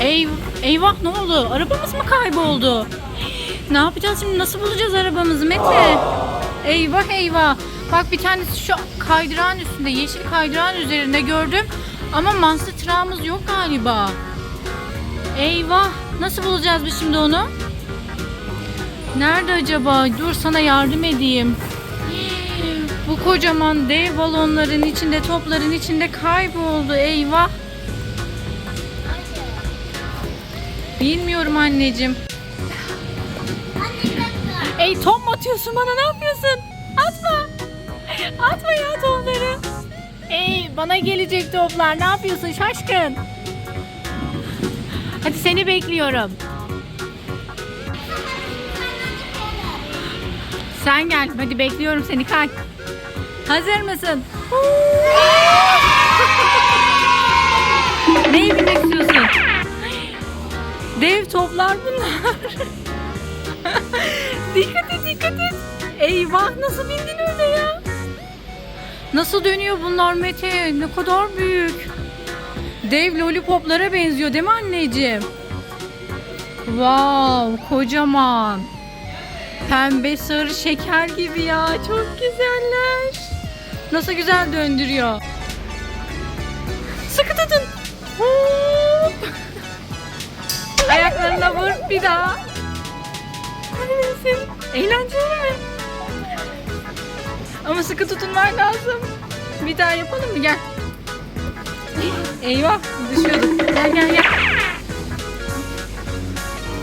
Ey, eyvah ne oldu? Arabamız mı kayboldu? Ne yapacağız şimdi? Nasıl bulacağız arabamızı Mete? Eyvah eyvah. Bak bir tanesi şu kaydırağın üstünde, yeşil kaydırağın üzerinde gördüm. Ama monster tırağımız yok galiba. Eyvah. Nasıl bulacağız biz şimdi onu? Nerede acaba? Dur sana yardım edeyim. Bu kocaman dev balonların içinde, topların içinde kayboldu. Eyvah. Bilmiyorum anneciğim. Ey top mu atıyorsun bana ne yapıyorsun? Atma. Atma ya topları. Ey bana gelecek toplar ne yapıyorsun şaşkın? Hadi seni bekliyorum. Sen gel hadi bekliyorum seni kay. Hazır mısın? Neyi bilmek istiyorsun? Dev toplar bunlar. dikkat et dikkat et. Eyvah nasıl bindin öyle ya? Nasıl dönüyor bunlar Mete? Ne kadar büyük. Dev lollipoplara benziyor değil mi anneciğim? Wow kocaman. Pembe sarı şeker gibi ya. Çok güzeller. Nasıl güzel döndürüyor. Bir daha. Nesin. Eğlenceli mi? Ama sıkı tutunman lazım. Bir daha yapalım mı? Gel. Eyvah düşüyorduk. Gel gel gel.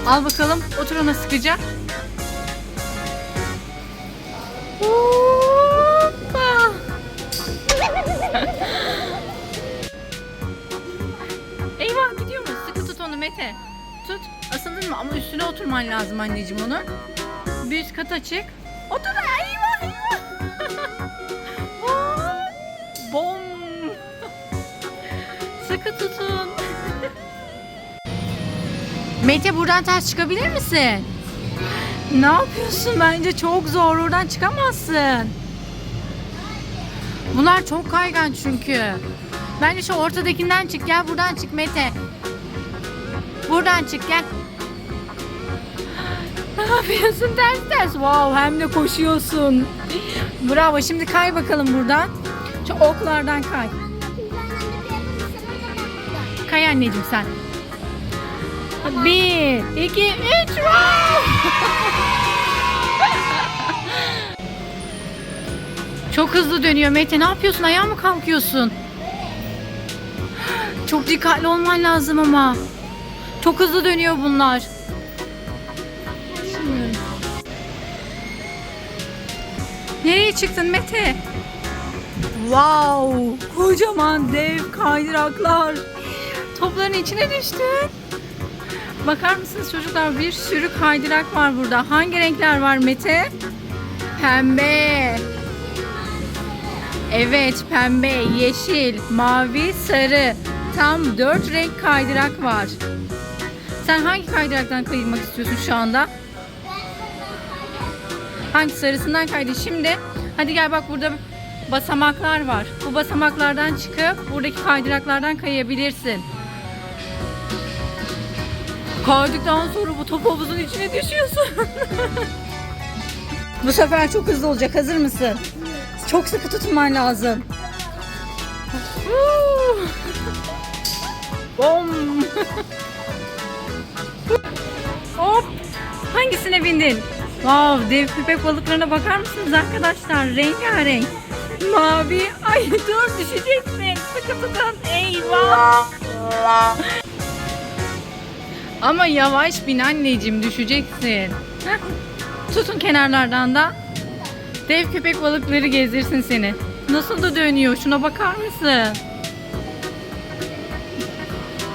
Al bakalım. Otur ona sıkıca. Oturman lazım anneciğim onu. Bir üst kat açık. Otur. Eyvah eyvah. Bom. Sıkı tutun. Mete buradan ters çıkabilir misin? Ne yapıyorsun? Bence çok zor. Oradan çıkamazsın. Bunlar çok kaygan çünkü. Bence şu ortadakinden çık. Gel buradan çık Mete. Buradan çık gel. Ne yapıyorsun ters ters? Wow hem de koşuyorsun. Bravo şimdi kay bakalım buradan. Şu oklardan kay. Kay anneciğim sen. Bir, iki, üç. Wow! Çok hızlı dönüyor Mete. Ne yapıyorsun? Ayağa mı kalkıyorsun? Çok dikkatli olman lazım ama. Çok hızlı dönüyor bunlar. Nereye çıktın Mete? Wow! Kocaman dev kaydıraklar. Topların içine düştün. Bakar mısınız çocuklar bir sürü kaydırak var burada. Hangi renkler var Mete? Pembe. Evet pembe, yeşil, mavi, sarı. Tam dört renk kaydırak var. Sen hangi kaydıraktan kayılmak istiyorsun şu anda? Hangi sarısından kaydı? Şimdi hadi gel bak burada basamaklar var. Bu basamaklardan çıkıp buradaki kaydıraklardan kayabilirsin. Kaydıktan sonra bu top havuzun içine düşüyorsun. bu sefer çok hızlı olacak. Hazır mısın? Çok sıkı tutunman lazım. Bom. Hop. Hangisine bindin? Wow, dev köpek balıklarına bakar mısınız arkadaşlar? Rengarenk. Mavi. Ay dur düşeceksin. Sıkı tutun. Eyvah. Ama yavaş bin anneciğim düşeceksin. Tutun kenarlardan da. Dev köpek balıkları gezdirsin seni. Nasıl da dönüyor şuna bakar mısın?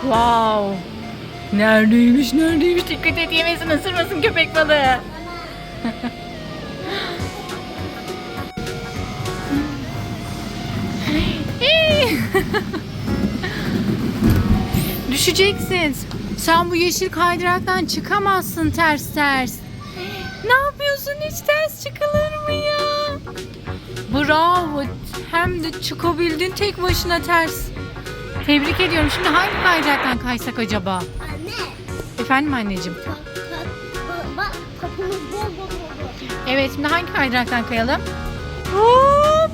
Wow. Neredeymiş neredeymiş dikkat et yemesin ısırmasın köpek balığı. Düşeceksin. Sen bu yeşil kaydıraktan çıkamazsın ters ters. Ne yapıyorsun hiç ters çıkılır mı ya? Bravo. Hem de çıkabildin tek başına ters. Tebrik ediyorum. Şimdi hangi kaydıraktan kaysak acaba? Anne. Efendim anneciğim. Evet şimdi hangi kaydıraktan kayalım? Hop!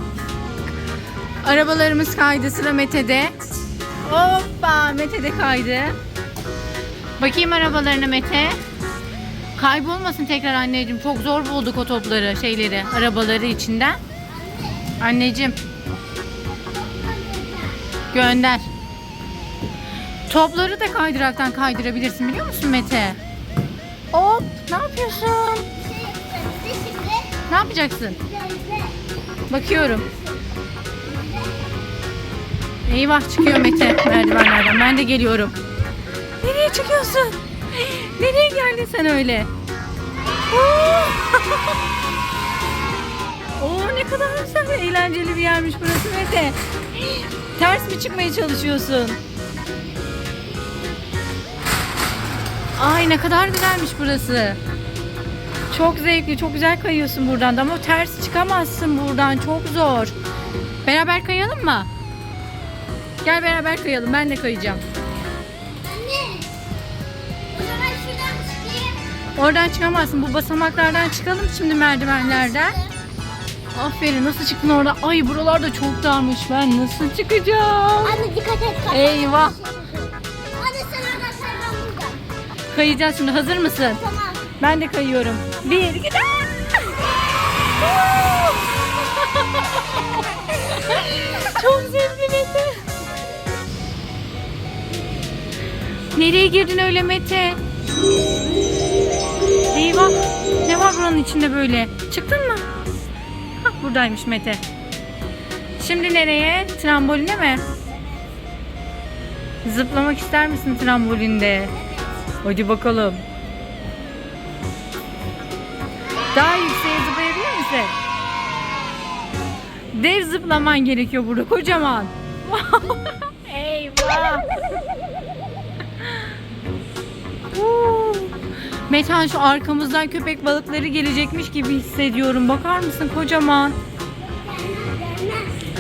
Arabalarımız kaydı sıra Mete'de. Hoppa Mete de kaydı. Bakayım arabalarına Mete. Kaybolmasın tekrar anneciğim. Çok zor bulduk o topları, şeyleri, arabaları içinden. Anneciğim. Gönder. Topları da kaydıraktan kaydırabilirsin biliyor musun Mete? Hop, ne yapıyorsun? Ne yapacaksın? Bakıyorum. Eyvah çıkıyor Mete merdivenlerden. Ben de geliyorum. Nereye çıkıyorsun? Nereye geldin sen öyle? Oo! Oo ne kadar güzel eğlenceli bir yermiş burası Mete. Ters mi çıkmaya çalışıyorsun? Ay ne kadar güzelmiş burası. Çok zevkli, çok güzel kayıyorsun buradan da ama ters çıkamazsın buradan. Çok zor. Beraber kayalım mı? Gel beraber kayalım. Ben de kayacağım. Anne. O zaman şuradan çıkayım. Oradan çıkamazsın. Bu basamaklardan çıkalım şimdi merdivenlerden. Aferin. Nasıl çıktın orada? Ay buralar da çok darmış. Ben nasıl çıkacağım? Anne dikkat et. kapat. Eyvah. Anne sen oradan sen ben buradan. Kayacağız şimdi. Hazır mısın? Tamam. Ben de kayıyorum. Bir, iki. Çok zevkli Mete. Nereye girdin öyle Mete? Eyvah. Ne var buranın içinde böyle? Çıktın mı? Hah buradaymış Mete. Şimdi nereye? Tramboline mi? Zıplamak ister misin trambolinde? Hadi bakalım. Daha yükseğe zıplayabilir misin? Dev zıplaman gerekiyor burada kocaman. Eyvah. Metan şu arkamızdan köpek balıkları gelecekmiş gibi hissediyorum. Bakar mısın kocaman?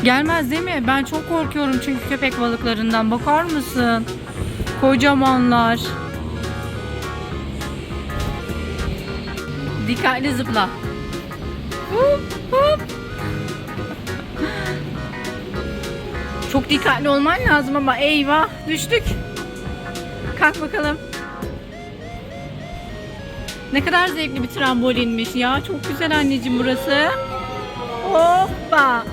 Gelmez değil mi? Ben çok korkuyorum çünkü köpek balıklarından. Bakar mısın? Kocamanlar. Dikkatli zıpla. Hop, hop. Çok dikkatli olman lazım ama eyvah düştük. Kalk bakalım. Ne kadar zevkli bir trambolinmiş ya. Çok güzel anneciğim burası. Hoppa.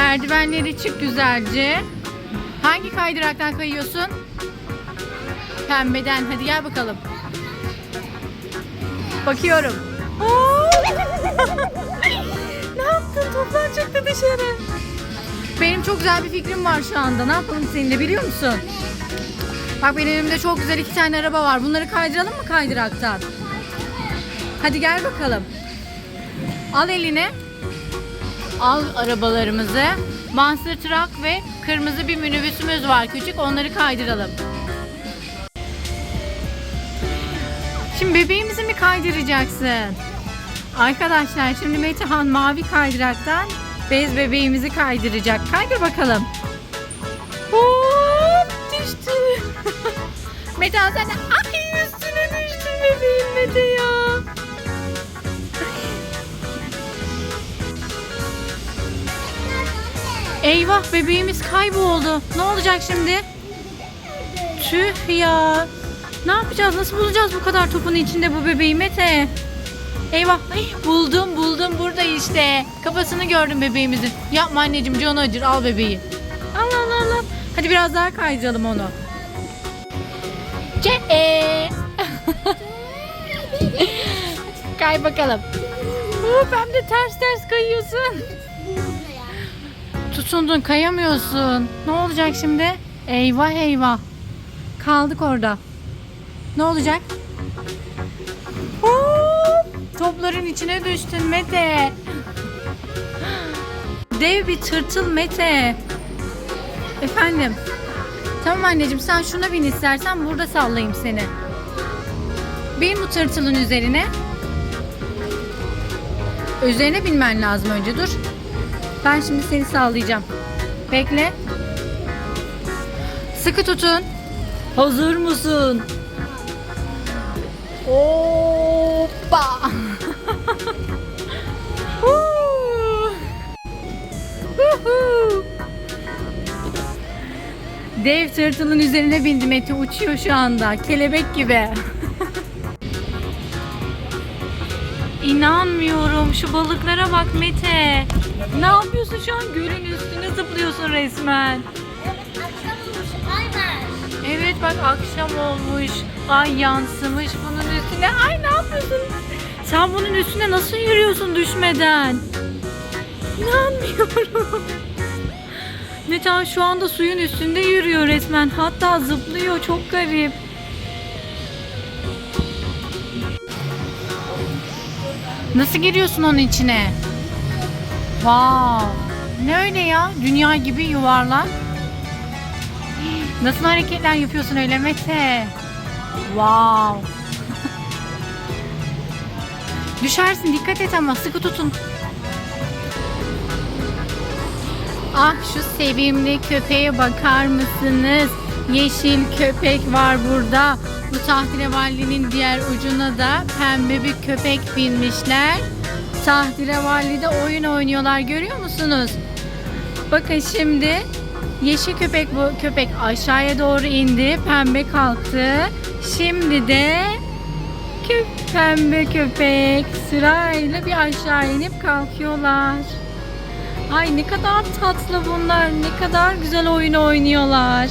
Merdivenleri çık güzelce. Hangi kaydıraktan kayıyorsun? Pembeden. Hadi gel bakalım. Bakıyorum. Ne yaptın? Toplar çıktı dışarı. Benim çok güzel bir fikrim var şu anda. Ne yapalım seninle biliyor musun? Bak benim elimde çok güzel iki tane araba var. Bunları kaydıralım mı kaydıraktan? Hadi gel bakalım. Al eline. Al arabalarımızı. Monster Truck ve kırmızı bir minibüsümüz var küçük. Onları kaydıralım. Şimdi bebeğimizi mi kaydıracaksın? Arkadaşlar şimdi Metehan mavi kaydıraktan bez bebeğimizi kaydıracak. Kaydır bakalım. Hop düştü. Metehan sen de ay üstüne düştün bebeğim Mete ya. Eyvah bebeğimiz kayboldu. Ne olacak şimdi? Tüh ya. Ne yapacağız? Nasıl bulacağız bu kadar topun içinde bu bebeği Mete? Eyvah. Ay, buldum buldum burada işte. Kafasını gördüm bebeğimizin. Yapma anneciğim canı acır al bebeği. Al al al al. Hadi biraz daha kaydıralım onu. Ce Kay bakalım. Hop, hem de ters ters kayıyorsun. Tutundun kayamıyorsun. Ne olacak şimdi? Eyvah eyvah. Kaldık orada. Ne olacak? Hop! Topların içine düştün Mete. Dev bir tırtıl Mete. Efendim. Tamam anneciğim sen şuna bin istersen burada sallayayım seni. Bin bu tırtılın üzerine. Üzerine binmen lazım önce dur. Ben şimdi seni sağlayacağım. Bekle. Sıkı tutun. Hazır mısın? Hoppa. Dev tırtılın üzerine bindi Mete uçuyor şu anda. Kelebek gibi. İnanmıyorum. Şu balıklara bak Mete. Ne yapıyorsun şu an? Gölün üstüne zıplıyorsun resmen. Evet akşam olmuş. Aynen. Evet bak akşam olmuş. Ay yansımış bunun üstüne. Ay ne yapıyorsun? Sen bunun üstüne nasıl yürüyorsun düşmeden? İnanmıyorum. Metehan şu anda suyun üstünde yürüyor resmen. Hatta zıplıyor. Çok garip. Nasıl giriyorsun onun içine? Wow. Ne öyle ya? Dünya gibi yuvarlak. Nasıl hareketler yapıyorsun öyle Mete? Wow. Düşersin dikkat et ama sıkı tutun. Ah şu sevimli köpeğe bakar mısınız? Yeşil köpek var burada. Bu tahtilevallinin diğer ucuna da pembe bir köpek binmişler. Tahtilevallide oyun oynuyorlar görüyor musunuz? Bakın şimdi yeşil köpek bu köpek aşağıya doğru indi. Pembe kalktı. Şimdi de kö pembe köpek sırayla bir aşağı inip kalkıyorlar. Ay ne kadar tatlı bunlar. Ne kadar güzel oyun oynuyorlar.